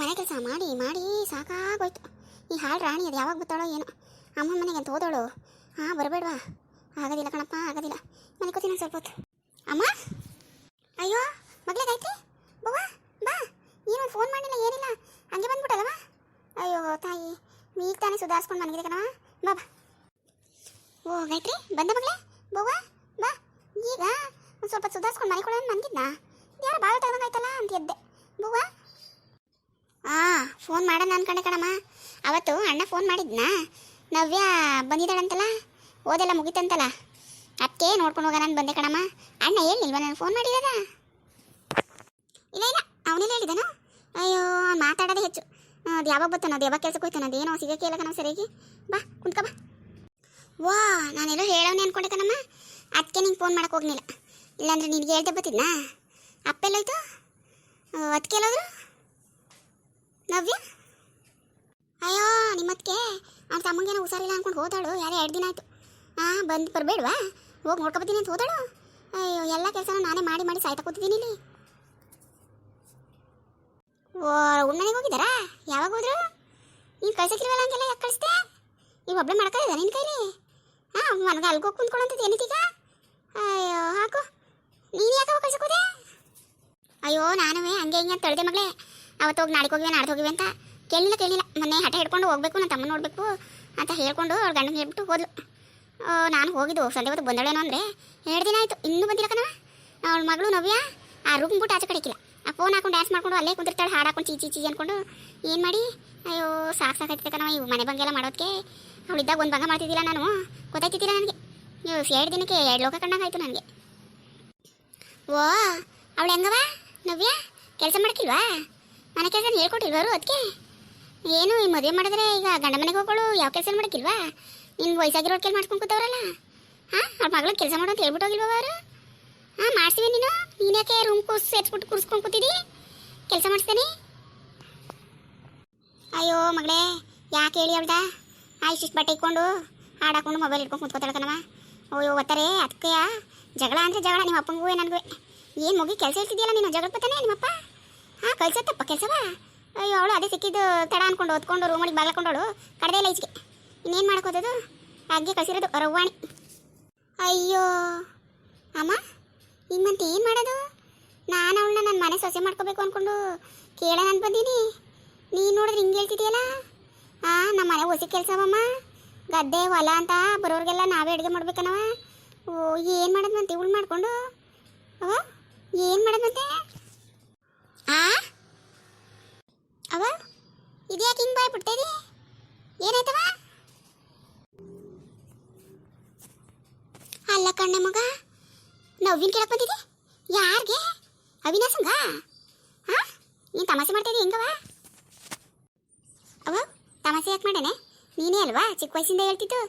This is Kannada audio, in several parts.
ಮನೆ ಕೆಲಸ ಮಾಡಿ ಮಾಡಿ ಸಾಕಾಗೋಯ್ತು. ಈ ಹಾಳು ರಾಣಿ ಅದು ಯಾವಾಗ ಬರ್ತಾಳೋ ಏನೋ. ಅಮ್ಮ ಮನೆಗೆ ಅಂತ ಓದೋಳು ಹಾಂ, ಬರಬೇಡವಾ. ಆಗೋದಿಲ್ಲ ಕಣಪ್ಪ, ಆಗೋದಿಲ್ಲ. ಮನೆ ಕೂತೀನಿ ಸ್ವಲ್ಪ ಹೊತ್ತು. ಅಮ್ಮ? ಅಯ್ಯೋ ಮಗಳೇ ಗಾಯತ್ರಿ ಬವ್ವ, ಬಾ. ಏನು ಫೋನ್ ಮಾಡಿಲ್ಲ ಏನಿಲ್ಲ. ಹಂಗೆ ಬಂದ್ಬಿಟ್ಟಲ್ಲವ? ಅಯ್ಯೋ, ತಾಯಿ. ಈಗ ತಾನೇ ಸುಧಾರಿಸ್ಕೊಂಡು ಮನೆಗಿದೆ ಕಣವ ಬಾ ಬಾ. ಓ, ಗಾಯತ್ರಿ, ಬಂದ ಮಗಳೇ? ಬವ್ವ, ಬಾ. ಈಗ ಒಂದು ಸ್ವಲ್ಪ ಸುಧಾರಿಸ್ಕೊಂಡು ಮನೆ ಕೊಡೋಣ ಮನ್ಗಿದ್ನಾ ಯಾರು ಭಾಳ ತಗೊಂಡಾಯ್ತಲ್ಲ ಅಂತ ಎದ್ದೆ. ಬವ್ವ ಫೋನ್ ಮಾಡೋಣ ಅನ್ಕೊಂಡೆ ಕಣಮ್ಮ. ಅವತ್ತು ಅಣ್ಣ ಫೋನ್ ಮಾಡಿದ್ನಾ? ನವ್ಯ ಬಂದಿದ್ದಾಳಂತಲ್ಲ? ಓದೆಲ್ಲ ಮುಗಿತಂತಲ್ಲ? ಅದಕ್ಕೆ ನೋಡ್ಕೊಂಡು ಹೋಗೋಣ ನಾನು ಬಂದೆ ಕಣಮ್ಮ. ಅಣ್ಣ ಹೇಳಿಲ್ವ ನಾನು ಫೋನ್ ಮಾಡಿದಾಗ ಇಲ್ಲ ಇಲ್ಲ, ಅವನೆಲ್ಲ ಹೇಳಿದನು. ಅಯ್ಯೋ ಮಾತಾಡೋದೇ ಹೆಚ್ಚು. ಅದು ಯಾವಾಗ ಬರ್ತಾನೆ ಅದು ಯಾವಾಗ ಕೆಲಸಕ್ಕೆ ಹೋಯ್ತಾನ, ಅದೇನೋ ಸಿಗಕ್ಕೆ ಇಲ್ಲ ಕಣ ಸರಿಯಾಗಿ. ಬಾ, ಕುಂತ್ಕೊ ಬಾ. ವಾ, ನಾನೆಲ್ಲೋ ಹೇಳೋನೆ ಅನ್ಕೊಂಡೆ ಕಣಮ್ಮ. ಅದಕ್ಕೆ ನಿಂಗೆ ಫೋನ್ ಮಾಡೋಕೆ ಹೋಗ್ಲಿಲ್ಲ. ಇಲ್ಲಾಂದ್ರೆ ನಿನಗೆ ಹೇಳ್ದೆ ಬರ್ತಿದ್ನಾ ಅಪ್ಪೆಲ್ಲೋಯ್ತು ಅದಕ್ಕೆ ಎಲ್ಲೋದ್ರು ನವ್ಯ ಅಯ್ಯೋ ನಿಮ್ಮತ್ಗೆ ಅವ್ನ ತಮ್ಮಂಗೇನೋ ಹುಷಾರಿಲ್ಲ ಅಂದ್ಕೊಂಡು ಹೋದಾಳು. ಯಾರೇ ಎರಡು ದಿನ ಆಯ್ತು. ಹಾಂ ಬಂದು ಬರಬೇಡ್ವಾ? ಹೋಗಿ ನೋಡ್ಕೊಬತ್ತೀನಿ ಅಂತ ಹೋದಾಳು. ಅಯ್ಯೋ, ಎಲ್ಲ ಕೆಲಸನ ನಾನೇ ಮಾಡಿ ಮಾಡಿ ಸಾಯ್ತಾ ಕೂತಿದ್ದೀನಿ ಇಲ್ಲಿ. ಓ ಉಣ್ಣನೆಗೆ ಹೋಗಿದ್ದಾರಾ? ಯಾವಾಗ ಹೋದ್ರು? ನೀನು ಕಳ್ಸಕ್ಕಿಲ್ವಲ್ಲ ಅಂತೆಲ್ಲ ಯಾಕೆ ಕಳಿಸ್ದೆ? ನೀವು ಒಬ್ಬಳೆ ಮಾಡ್ಕೊಳ್ಳೋದ ನಿನ್ನ ಕೈಲಿ? ಹಾಂ ಮನಗೆ ಅಲ್ಗೋಗಿ ಕುಂತ್ಕೊಳ್ಳೋಂಥದ್ದು ಏನಿದೀಗ? ಅಯ್ಯೋ, ಹಾಕು. ನೀನು ಯಾಕೆ ಕಳ್ಸಕ್ಕೋದೆ ಅಯ್ಯೋ ನಾನು ಹಂಗೆ ಹಿಂಗೆ ತಳ್ದೆ ಮಗಳೇ. ಅವತ್ತು ಹೋಗಿ ನಾಳೆಗೆ ಹೋಗಿವೆ, ನಾಡ್ದು ಹೋಗಿವೆ ಅಂತ. ಕೇಳಿಲ್ಲ ಕೇಳಿಲ್ಲ. ಮೊನ್ನೆ ಹಠ ಹಿಡ್ಕೊಂಡು ಹೋಗ್ಬೇಕು ನನ್ನ ತಮ್ಮ ನೋಡಬೇಕು ಅಂತ ಹೇಳ್ಕೊಂಡು ಅವ್ರ ಗಂಡನ ಹೇಳ್ಬಿಟ್ಟು ಹೋದ್ಲು. ನಾನು ಹೋಗಿದ್ದು ಸಂಜೆ ಹೊತ್ತು ಬಂದಳೇನೋ ಅಂದರೆ ಎರಡು ದಿನ ಆಯಿತು. ಇನ್ನೂ ಬಂದಿಲ್ಲ ಕಣವ ಅವಳ ಮಗಳು ನವ್ಯ, ಆ ರೂಮ್ ಬಿಟ್ಟು ಆಚೆ ಕಡೆಕಿಲ್ಲ ಆ ಫೋನ್ ಹಾಕೊಂಡು ಡ್ಯಾನ್ಸ್ ಮಾಡ್ಕೊಂಡು ಅಲ್ಲೇ ಕುಂತಿರ್ತಾಳೆ, ಹಾಡು ಹಾಕೊಂಡು ಚೀಚಿ ಚೀಚಿ ಅಂದ್ಕೊಂಡು ಏನು ಮಾಡಿ? ಅಯ್ಯೋ, ಸಾಕು ಸಾಕಾಯ್ತದೆ ಕಣವ ಇವು ಮನೆ ಭಂಗೆಲ್ಲ ಮಾಡೋದಕ್ಕೆ ಅವಳಿದ್ದಾಗ ಒಂದು ಭಂಗ ಮಾಡ್ತಿದ್ದಿಲ್ಲ ನಾನು. ಗೊತ್ತಾಯ್ತಿದ್ದಿಲ್ಲ ನನಗೆ. ನೀವು ಎರಡು ದಿನಕ್ಕೆ ಎರಡು ಲೋಕ ಕಂಡಂಗಾಯ್ತು ನನಗೆ. ಓ, ಅವಳು ಹೆಂಗವ ನವ್ಯ, ಕೆಲಸ ಮಾಡ್ಕಿಲ್ವಾ ಮನೆ ಕೆಲಸ ಹೇಳ್ಕೊಟ್ಟಿಲ್ವರು ಅದಕ್ಕೆ ಏನು, ಈ ಮದುವೆ ಮಾಡಿದ್ರೆ ಈಗ ಗಂಡ ಮನೆಗೆ ಹೋಗೋಳು, ಯಾವ ಕೆಲಸ ಮಾಡಕ್ಕಿಲ್ವಾ? ನಿನ್ ವಯಸ್ಸಾಗಿರೋ ಕೆಲಸ ಮಾಡ್ಕೊಂಡು ಕೂತವ್ರಲ್ಲ? ಹಾಂ, ಅವ್ರ ಮಗಳು ಕೆಲಸ ಮಾಡೋ ಅಂತ ಹೇಳ್ಬಿಟ್ಟು ಹೋಗಿಲ್ವ ಅವರು? ಹಾಂ ಮಾಡ್ತೀವಿ ನೀನು? ನೀನ್ಯಾಕೆ ರೂಮ್ ಕೂಸ್ ಸೇರ್ಸ್ಬಿಟ್ಟು ಕೂರ್ಸ್ಕೊಂಡು ಕೂತಿದಿ? ಕೆಲಸ ಮಾಡಿಸ್ತೇನೆ ಅಯ್ಯೋ ಮಗಳೇ, ಯಾಕೆ ಹೇಳಿ ಅವಳ್ದ? ಇಷ್ಟಿಷ್ಟು ಬಟ್ಟೆ ಇಟ್ಕೊಂಡು ಹಾಡಾಕೊಂಡು ಮೊಬೈಲ್ ಇಟ್ಕೊಂಡು ಕುಂತ್ಕೋತಾಳೆ ಅಯ್ಯೋ, ಒತ್ತಾರೆ ಅದಕ್ಕೆ ಜಗಳ ಅಂದರೆ ಜಗಳ ನಿಮ್ಮ ಅಪ್ಪಂಗೂ ನನಗೂ. ಏನು ಮುಗಿ ಕೆಲಸ ಹೇಳ್ತಿದ್ಯಲ್ಲ ನೀನು? ಜಗಳ ಪತ್ತಾನೆ ನಿಮ್ಮಪ್ಪ? ಹಾಂ, ಕಳ್ಸತ್ತಪ್ಪ ಕೆಲಸವ? ಅಯ್ಯೋ, ಅವಳು ಅದೇ ಸಿಕ್ಕಿದ್ದು ತಡ ಅನ್ಕೊಂಡು ಓದ್ಕೊಂಡು ರೂಮಡಿಗೆ ಬಾಗ್ಲಾಕೊಂಡವಳು ಕಡದೇ ಇಲ್ಲ ಈಚೆಗೆ. ಇನ್ನೇನು ಮಾಡ್ಕೋತದು ಹಾಗೆ ಕಳಿಸಿರೋದು, ರವ್ವಾಣಿ. ಅಯ್ಯೋ, ಅಮ್ಮ, ನಿಮ್ಮಂತ ಏನು ಮಾಡೋದು? ನಾನು ಅವಳನ್ನ ನನ್ನ ಮನೆ ಸೊಸೆ ಮಾಡ್ಕೋಬೇಕು ಅಂದ್ಕೊಂಡು ಕೇಳೋಣ ಅಂತ ಬಂದೀನಿ. ನೀನು ನೋಡಿದ್ರೆ ಹಿಂಗೆ ಹೇಳ್ತಿದ್ಯಲ್ಲ? ಹಾಂ ನಮ್ಮ ಮನೆ ಹೊಸಿ ಕೆಲಸವಮ್ಮ ಗದ್ದೆ, ಹೊಲ ಅಂತ ಬರೋರಿಗೆಲ್ಲ ನಾವೇ ಅಡುಗೆ ಮಾಡ್ಬೇಕನವ. ಓ, ಏನು ಮಾಡೋದಂತೆ ಇವಳು ಮಾಡಿಕೊಂಡು. ಅವ, ಏನು ಮಾಡೋದಂತೆ ಆ? ಅವ? ಇದ್ಯಾಕೆ ಹಿಂಗೆ ಬಾಯ್ ಬಿಡ್ತೇರಿ ಏನಾಯ್ತವ? ಅಲ್ಲ ಕಣ್ಣ ಮಗ, ನವ್ವಿನ ಕೇಳಕ್ ಬಂದಿದೆ ಯಾರಿಗೆ? ಅವಿನಾಸಂಗ ಹಾ? ನೀನು ತಮಾಷೆ ಮಾಡ್ತಿದ್ದಿ ಹೆಂಗವ? ಅವ, ತಮಾಷೆ ಯಾಕೆ ಮಾಡೇನೆ ನೀನೇ ಅಲ್ವಾ ಚಿಕ್ಕ ವಯಸ್ಸಿಂದ ಹೇಳ್ತಿದ್ದು?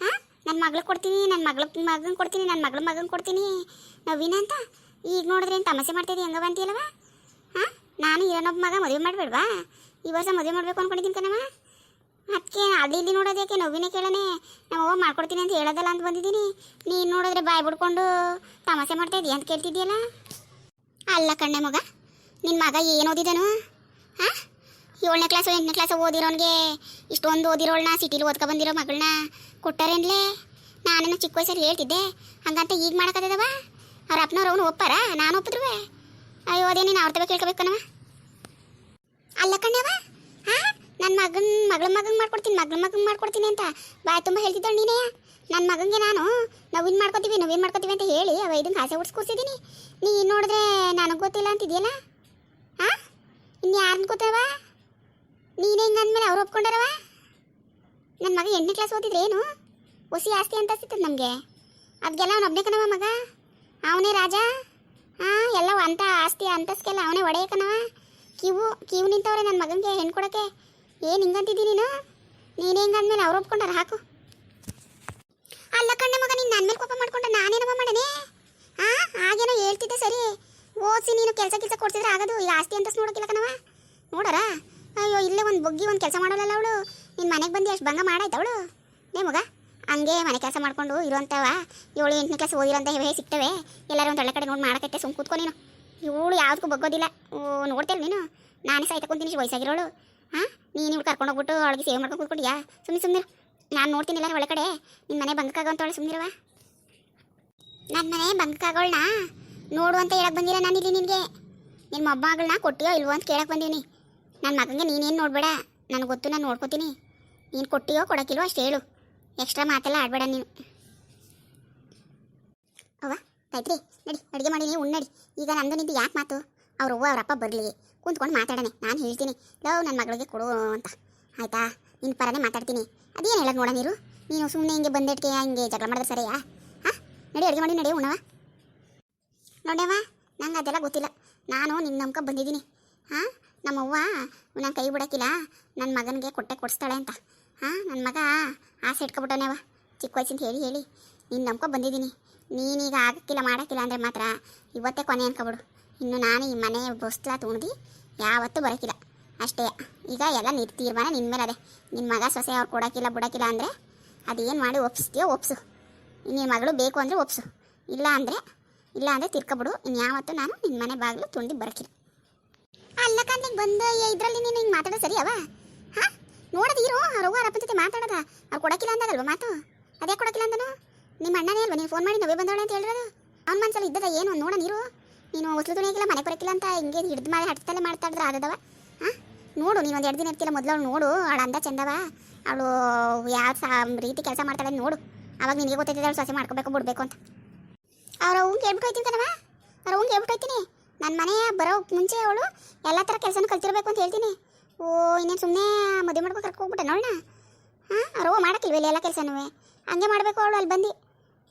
ಹಾ? ನನ್ನ ಮಗಳಿಗೆ ಕೊಡ್ತೀನಿ ನನ್ನ ಮಗಳ ಮಗನ ಕೊಡ್ತೀನಿ ನನ್ನ ಮಗಳ ಮಗನ ಕೊಡ್ತೀನಿ. ನವೀನ ಅಂತ? ಈಗ ನೋಡಿದ್ರೆ ಏನು ತಮಾಷೆ ಮಾಡ್ತಿದ್ದಿ ಹೆಂಗವ ಅಂತೀಯಲ್ವ ಹಾ ನಾನು ಇರೋನೊಬ್ಬ ಮಗ ಮದುವೆ ಮಾಡಬೇಡ್ವಾ? ಈ ವರ್ಷ ಮದುವೆ ಮಾಡಬೇಕು ಅನ್ಕೊಂಡಿದ್ದೀನಿ ಕಣಮ್ಮ ಅದಕ್ಕೆ ಅಲ್ಲಿ ಇಲ್ಲಿ ನೋಡೋದಕ್ಕೆ ನೋವಿನೇ ಕೇಳನೆ. ನಾವು ಮಾಡ್ಕೊಡ್ತೀನಿ ಅಂತ ಹೇಳೋದಲ್ಲ ಅಂತ ಬಂದಿದ್ದೀನಿ. ನೀನು ನೋಡಿದ್ರೆ ಬಾಯ್ ಬಿಡ್ಕೊಂಡು ತಮಾಷೆ ಮಾಡ್ತಾ ಇದೀಯ ಅಂತ ಕೇಳ್ತಿದ್ದೀಯಲ್ಲ? ಅಲ್ಲ ಕಣ್ಣೆ ಮಗ ನಿನ್ನ ಮಗ ಏನು ಓದಿದನು? ಹಾಂ? ಏಳನೇ ಕ್ಲಾಸು ಎಂಟನೇ ಕ್ಲಾಸು ಓದಿರೋನಿಗೆ ಇಷ್ಟೊಂದು ಓದಿರೋಳನ್ನ ಸಿಟಿಲಿ ಓದ್ಕೊ ಬಂದಿರೋ ಮಗಳನ್ನ ಕೊಟ್ಟಾರೇನ್ಲೇ? ನಾನೇನು ಚಿಕ್ಕ ವಯಸ್ಸಲ್ಲಿ ಹೇಳ್ತಿದ್ದೆ. ಹಂಗಂತ ಈಗ ಮಾಡೋಕ್ಕದವ ಅವ್ರ ಅಪ್ಪನವ್ರು ಅವನು ಒಪ್ಪಾರ? ನಾನು ಒಪ್ಪಿದ್ರುವೆ? ಅಯ್ಯೋ ಅದೇ ನೀನು ಅವ್ರ ತಗ ಕೇಳ್ಕೊಬೇಕನವ ಅಲ್ಲ ಕಣ್ಣವ ಹಾ ನನ್ನ ಮಗನ ಮಗಳ ಮಗಂಗೆ ಮಾಡ್ಕೊಡ್ತೀನಿ, ಮಗಳ ಮಗಂಗೆ ಮಾಡ್ಕೊಡ್ತೀನಿ ಅಂತ ಬಾಯ್ ತುಂಬ ಹೇಳ್ತಿದ್ದಾಳೆ ನೀನೇ. ನನ್ನ ಮಗಂಗೆ ನಾನು ನಾವಿನ್ ಮಾಡ್ಕೋತೀವಿ ನಾವೇನು ಮಾಡ್ಕೋತೀವಿ ಅಂತ ಹೇಳಿ ಅವ ಇದನ್ನ ಆಸೆ ಹುಡ್ಸ್ ನೀ ನೋಡಿದ್ರೆ ನನಗೆ ಗೊತ್ತಿಲ್ಲ ಅಂತಿದೆಯಲ್ಲ? ಹಾಂ ಇನ್ನು ಯಾರನ್ನ ಗೊತ್ತವ ನೀನೇ ಹಿಂಗೆ ಅಂದಮೇಲೆ ಅವ್ರು ಒಪ್ಕೊಂಡಾರವ ನನ್ನ ಮಗ ಎಂಟನೇ ಕ್ಲಾಸ್ ಓದಿದ್ರೆ ಏನು? ಹೊಸಿ ಆಸ್ತಿ ಅಂತ ಸಿಗ್ತದೆ ನಮಗೆ. ಅದಕ್ಕೆಲ್ಲ ಅವ್ನು ಒಬ್ಬನೇ ಕಣವ ಮಗ. ಅವನೇ ರಾಜ. ಹಾಂ ಎಲ್ಲ ಅಂತ ಆಸ್ತಿ ಅಂತಸ್ಕೆಲ್ಲ ಅವನೇ ಒಡೆಯ ಕಣವ ಕಿವು ಕಿವು ನಿಂತವ್ರೆ ನನ್ನ ಮಗನಿಗೆ ಹೆಣ್ಣು ಕೊಡೋಕ್ಕೆ. ಏನು ಹಿಂಗಂತಿದ್ದೀನಿ ನೀನು? ನೀನೇ ಹಿಂಗಂದ್ಮೇಲೆ ಅವ್ರು ಒಪ್ಕೊಂಡಾರ? ಹಾಕು. ಅಲ್ಲ ಕಣ್ಣ ಮಗ, ನೀನು ನನ್ನ ಮೇಲೆ ಕೋಪ ಮಾಡ್ಕೊಂಡ ನಾನೇನಪ್ಪ ಮಾಡನೆ? ಹಾಂ ಹಾಗೇನೋ ಹೇಳ್ತಿದ್ದೆ ಸರಿ. ಓದಿಸಿ ನೀನು ಕೆಲಸ ಕೆಲಸ ಕೊಡ್ಸಿದ್ರೆ ಆಗೋದು. ಈಗ ಆಸ್ತಿ ಅಂತಸ್ ನೋಡೋಕಿಲ್ಲ ಕಣವ ನೋಡೋರ? ಅಯ್ಯೋ, ಇಲ್ಲೇ ಒಂದು ಬುಗ್ಗಿ, ಒಂದು ಕೆಲಸ ಮಾಡೋಲ್ಲ ಅವಳು. ನಿನ್ನ ಮನೆಗೆ ಬಂದು ಅಷ್ಟು ಭಂಗ ಮಾಡಾಯ್ತು ಅವಳು? ನೇ ಮಗ, ಹಂಗೆ ಮನೆ ಕೆಲಸ ಮಾಡಿಕೊಂಡು ಇರುವಂಥವ ಏಳು ಎಂಟನೇ ಕ್ಲಾಸ್ ಓದಿರೋಂಥ ಇವೇ ಸಿಗ್ತವೆ ಎಲ್ಲರೂ ಒಂದು ಒಳ್ಳೆ ಕಡೆ ನೋಡಿ ಮಾಡಕತ್ತೆ ಸುಮ್ ಕೂತ್ಕೊ ನೀನು. ಇವಳು ಯಾವುದಕ್ಕೂ ಬಗ್ಗೋದಿಲ್ಲ. ಓ ನೋಡ್ತೇನೆ ನೀನು. ನಾನೇ ಸಹ ಕುಂತೀನಿ ವಯಸ್ಸಾಗಿರೋಳು. ಹಾಂ? ನೀನು ಇವ್ಳು ಕರ್ಕೊಂಡು ಹೋಗ್ಬಿಟ್ಟು ಅವಳಿಗೆ ಸೇವ್ ಮಾಡ್ಕೊಂಡು ಕೂತ್ಕೊಂಡಿಯಾ ಸುಮ್ಮನೆ ಸುಮ್ಮನೆ ನಾನು ನೋಡ್ತೀನಿ ಎಲ್ಲ ಒಳ ಕಡೆ ನಿನ್ನ ಮನೆ ಬಂಗಕ್ಕಾಗಂತವಳು ಸುಮ್ಮನಿರುವ ನನ್ನ ಮನೆ ಬಂಗಕ್ಕಾಗೋಳ್ನ ನೋಡು ಅಂತ ಹೇಳಕ್ ಬಂದಿಲ್ಲ ನಾನು ಇಲ್ಲಿ ನಿನಗೆ. ನಿನ್ನ ಮೊಮ್ಮಗಳನ್ನ ಕೊಟ್ಟಿಯೋ ಇಲ್ವೋ ಅಂತ ಕೇಳಕ್ಕೆ ಬಂದೀನಿ. ನನ್ನ ಮಗನಿಗೆ ನೀನೇನು ನೋಡ್ಬೇಡ. ನನಗೆ ಗೊತ್ತು, ನಾನು ನೋಡ್ಕೋತೀನಿ. ನೀನು ಕೊಟ್ಟಿಯೋ ಕೊಡೋಕ್ಕಿಲ್ವೋ ಅಷ್ಟು ಹೇಳು. ಎಕ್ಸ್ಟ್ರಾ ಮಾತೆಲ್ಲ ಆಡಬೇಡ ನೀನು. ಅವ್ವ? ಗಾಯತ್ರಿ ನಡಿ, ಅಡುಗೆ ಮಾಡಿ ನೀವು ಉಣ್ಣಡಿ ಈಗ ನಂದು ನಿಂತು ಯಾಕೆ ಮಾತು? ಅವ್ರ ಅವ್ವ ಅವ್ರಪ್ಪ ಬರಲಿ. ಕುಂತ್ಕೊಂಡು ಮಾತಾಡೋಣ, ನಾನು ಹೇಳ್ತೀನಿ. ಲವ್ ನನ್ನ ಮಗಳಿಗೆ ಕೊಡು ಅಂತ. ಆಯ್ತಾ? ನಿನ್ನ ಪರನೇ ಮಾತಾಡ್ತೀನಿ. ಅದೇನು ಹೇಳೋದು ನೋಡ ನೀರು ನೀನು ಸುಮ್ಮನೆ ಹಿಂಗೆ ಬಂದಿಟ್ಕೆ ಹಿಂಗೆ ಜಗಳ ಮಾಡಿದ್ರೆ ಸರಿಯಾ? ಹಾಂ? ನಡಿ, ಅಡುಗೆ ಮಾಡಿ, ನಡಿ ಉಣ್ಣವ ನೋಡ್ಯವ ನಂಗೆ ಅದೆಲ್ಲ ಗೊತ್ತಿಲ್ಲ. ನಾನು ನಿನ್ನ ನಂಬ್ಕ ಬಂದಿದ್ದೀನಿ. ಹಾಂ? ನಮ್ಮವ್ವ ನನ್ನ ಕೈ ಬಿಡೋಕ್ಕಿಲ್ಲ. ನನ್ನ ಮಗನಿಗೆ ಕೊಟ್ಟೆ ಕೊಡಿಸ್ತಾಳೆ ಅಂತ. ಹಾಂ? ನನ್ನ ಮಗ ಆಸೆ ಇಟ್ಕೊಬಿಟ್ಟವನೇವ ಚಿಕ್ಕ ವಯಸ್ಸಿಂದ ಹೇಳಿ ಹೇಳಿ. ನಿನ್ನ ನಮ್ಕೊ ಬಂದಿದ್ದೀನಿ. ನೀನೀಗ ಆಗಕ್ಕಿಲ್ಲ, ಮಾಡೋಕ್ಕಿಲ್ಲ ಅಂದರೆ ಮಾತ್ರ ಇವತ್ತೇ ಕೊನೆ ಅನ್ಕೊಬಿಡು. ಇನ್ನು ನಾನು ಈ ಮನೆ ಬಸ್ಲ ತುಣ್ದು ಯಾವತ್ತೂ ಬರೋಕ್ಕಿಲ್ಲ ಅಷ್ಟೇ, ಈಗ ಎಲ್ಲ ನಿರ್, ತೀರ್ಮಾನ ನಿನ್ನ ಮೇಲೆ ಅದೇ ನಿನ್ನ ಮಗ ಸೊಸೆ ಅವ್ರು ಕೊಡೋಕ್ಕಿಲ್ಲ ಬಿಡೋಕ್ಕಿಲ್ಲ ಅಂದರೆ ಅದೇನು ಮಾಡಿ ಒಪ್ಸ್ತೀಯೋ ಒಪ್ಸು. ನಿನ್ನ ಮಗಳು ಬೇಕು ಅಂದರೆ ಒಪ್ಸು. ಇಲ್ಲ ಅಂದರೆ ಇಲ್ಲ ಅಂದರೆ ತಿರ್ಕೊಬಿಡು. ಇನ್ಯಾವತ್ತೂ ನಾನು ನಿನ್ನ ಮನೆ ಬಾಗಿಲು ತುಂಡಿ ಬರೋಕ್ಕಿಲ್ಲ ಅಲ್ಲಕ್ಕಂತ ಬಂದು ಇದರಲ್ಲಿ ನೀನು ಹಿಂಗೆ ಮಾತಾಡೋ ಸರಿ ಅವ ಹಾಂ? ನೋಡೋದಿರು ಅವ್ರ ಅವ್ವ ಅಪ್ಪನ ಜೊತೆ ಮಾತಾಡೋದ. ಅವ್ರು ಕೊಡೋಕ್ಕಿಲ್ಲ ಅಂದಾಗಲ್ವ ಮಾತು? ಅದೇ ಕೊಡೋಕ್ಕಿಲ್ಲ ನಿಮ್ಮ ಅಣ್ಣನೇ ಅಲ್ವಾ? ನೀನು ಫೋನ್ ಮಾಡಿ ನವೇ ಬಂದವಳೆ ಅಂತ ಹೇಳಿರೋದು ಅವ್ನ ಮನ್ಸಲ್ಲಿ ಇದ್ದದ ಏನು? ನೋಡ ನೀರು ನೀನು ಹೊಸಲು ತುಣಿಯಾಗಿಲ್ಲ ಮನೆ ಕೊರಕಿಲ್ಲ ಅಂತ ಹಿಂಗೆ ಹಿಡಿದು ಮಾಡಿ ಹಟ್ತಲೆ ಮಾಡ್ತಾ ಇದ್ರೆ ಆದದವ. ಹಾಂ? ನೋಡು, ನೀನು ಒಂದು ಎರಡು ದಿನ ಇರ್ತಿಲ್ಲ ಮೊದಲು ಅವಳು ನೋಡು. ಅವಳು ಅಂದ ಚಂದವ. ಅವಳು ಯಾವ ಸಾ ರೀತಿ ಕೆಲಸ ಮಾಡ್ತಾಳೆ ನೋಡು. ಅವಾಗ ನಿನಗೆ ಗೊತ್ತೈತಿದೆ ಅವಳು ಸೊಸೆ ಮಾಡ್ಕೋಬೇಕು, ಬಿಡಬೇಕು ಅಂತ. ಅವ್ರ ಅವ್ನು ಕೇಳ್ಬಿಟ್ಟು ಹೋಯ್ತೀನಿ ಕಣವ ಅವ್ರ ಅವ್ನು ಕೇಳ್ಬಿಟ್ಟೋಯ್ತೀನಿ ನನ್ನ ಮನೆಯ ಬರೋ ಮುಂಚೆ ಅವಳು ಎಲ್ಲ ಥರ ಕೆಲಸನೂ ಕಲ್ತಿರ್ಬೇಕು ಅಂತ ಹೇಳ್ತೀನಿ. ಓ, ಇನ್ನೇನು ಸುಮ್ಮನೆ ಮದುವೆ ಮಾಡ್ಕೊ ಕರ್ಕೋಗ್ಬಿಟ್ಟೆ ನೋಡೋಣ ಹಾಂ? ಅವ್ರವ್ವ ಮಾಡೋಕ್ಕಿಲ್ವ ಇಲ್ಲಿ ಎಲ್ಲ ಕೆಲಸನೂ ಹಂಗೆ ಮಾಡಬೇಕು ಅವಳು ಅಲ್ಲಿ ಬಂದು.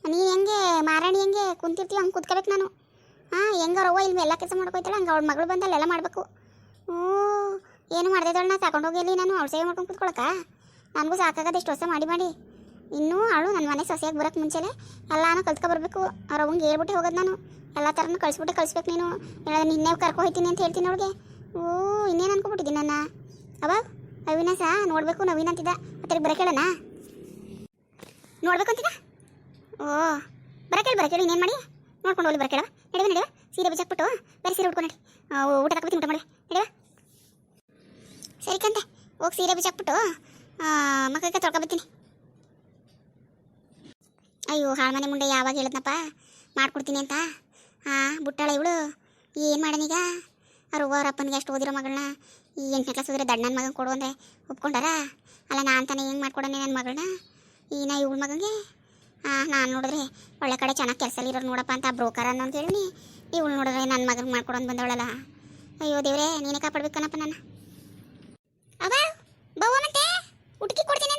ನೀನು ಹೆಂಗೆ ಮಾರಾಣಿ ಹೆಂಗೆ ಕುಂತಿರ್ತೀವಿ ಹಂಗೆ ಕುತ್ಕೋಬೇಕು ನಾನು. ಹಾಂ, ಹೆಂಗೆ ಅವ್ರವ್ವ ಇಲ್ಲಿ ಎಲ್ಲ ಕೆಲಸ ಮಾಡ್ಕೊಯ್ತಾಳೆ, ಹಂಗೆ ಅವ್ಳ ಮಗಳು ಬಂದಲ್ಲಿ ಎಲ್ಲ ಮಾಡಬೇಕು. ಓ ಏನು ಮಾಡ್ದಿದ್ದವಳನ್ನ ನಾ ಇಲ್ಲಿ ನಾನು, ಅವ್ಳು ಸೇವೆ ಮಾಡ್ಕೊಂಡು ಕುತ್ಕೊಳಕ? ನನಗೂ ಸಾಕಾಗದೆ ಇಷ್ಟು ಹೊಸ ಮಾಡಿ ಮಾಡಿ. ಇನ್ನೂ ಅವಳು ನನ್ನ ಮನೆ ಸೊಸೆಯಾಗಿ ಬರೋಕ್ಕೆ ಮುಂಚೆನೆ ಎಲ್ಲಾನು ಕಲ್ತ್ಕೊ ಬರಬೇಕು. ಅವ್ರ ಅವಂಗೆ ಹೇಳ್ಬಿಟ್ಟು ಹೋಗೋದು ನಾನು. ಎಲ್ಲ ಥರನೂ ಕಳಿಸ್ಬಿಟ್ಟು, ಕಳಿಸ್ಬೇಕು ನೀನು. ಹೇಳೋದು ನಿನ್ನೆ ಕರ್ಕೊ ಹೋಯ್ತೀನಿ ಅಂತ ಹೇಳ್ತೀನಿ ಅವಳಿಗೆ. ಓ ಇನ್ನೇನು ಅನ್ಕೊಬಿಟ್ಟಿದ್ದೀನಿ ನನ್ನ? ಅವಾಗ ಅವಿನಾಸ ನೋಡಬೇಕು ನವೀನ್ ಅಂತಿದ್ದ. ಅತ್ತಿಗೆ ಬರಕ್ಕೆ ಹೇಳೋಣ ನೋಡ್ಬೇಕು ಅಂತಿದ್ದ ಓ ಬರಕೇಳಿ ಬರಕೇಳಿ ಇನ್ನೇನು ಮಾಡಿ? ನೋಡ್ಕೊಂಡು ಹೋಗಿ ಬರಕ್ಕೆ ನಡಿವ ನಡಿವ ಸೀರೆ ಬಿಚ್ಚಾಕ್ಬಿಟ್ಟು ಬೇರೆ ಸೀರೆ ಉಟ್ಕೊಂಡು ಆ, ಊಟ ತಗೋತೀನಿ ಊಟ ಮಾಡಿ ನಡಿವ ಸರಿ ಕಂತೆ ಹೋಗಿ ಸೀರೆ ಬಿಚ್ಚಾಕ್ಬಿಟ್ಟು ಮಕ್ಕಳಿಗೆ ತೊಳ್ಕೊಬತ್ತೀನಿ. ಅಯ್ಯೋ ಹಾಳು ಮನೆ ಮುಂದೆ ಯಾವಾಗ ಹೇಳಿದ್ನಪ್ಪ? ಮಾಡ್ಕೊಡ್ತೀನಿ ಅಂತ? ಹಾಂ ಬುಟ್ಟಾಳ ಇವಳು. ಏನು ಮಾಡನೀಗ ಅವ್ರ ಅವ್ವ ಅವ್ರ ಅಪ್ಪನಿಗೆ ಅಷ್ಟು ಓದಿರೋ ಮಗಳನ್ನ ಈ ಎಂಟನೇ ಕ್ಲಾಸ್ ಓದಿರೋ ದಣ್ಣ ನನ್ನ ಮಗನ ಕೊಡು ಅಂದರೆ ಒಪ್ಕೊಂಡಾರ? ಅಲ್ಲ ನಾನು ತಾನೇ ಹೆಂಗೆ ಮಾಡ್ಕೊಡೋಣ ನನ್ನ ಮಗಳನ್ನ? ಈ ನಾ ಇವಳ ಮಗನಿಗೆ ನಾನು ನೋಡಿದ್ರೆ ಒಳ್ಳೆ ಕಡೆ ಚೆನ್ನಾಗಿ ಕೆಲಸಲಿರೋರು ನೋಡಪ್ಪ ಅಂತ ಬ್ರೋಕರ್ ಅನ್ನೋ ಅಂತ ಹೇಳಿ ಇವಳು ನೋಡಿದ್ರೆ ನನ್ನ ಮಗನ ಮಾಡ್ಕೊಂಡು ಬಂದವಳಲ್ಲ. ಅಯ್ಯೋ ದೇವ್ರೆ, ನೀನೇ ಕಾಪಾಡ್ಬೇಕನ್ನಪ್ಪ ನಾನು ಅವ ಬವ ಮತ್ತೆ? ಹುಡುಕಿ ಕೊಡ್ತೀನಿ.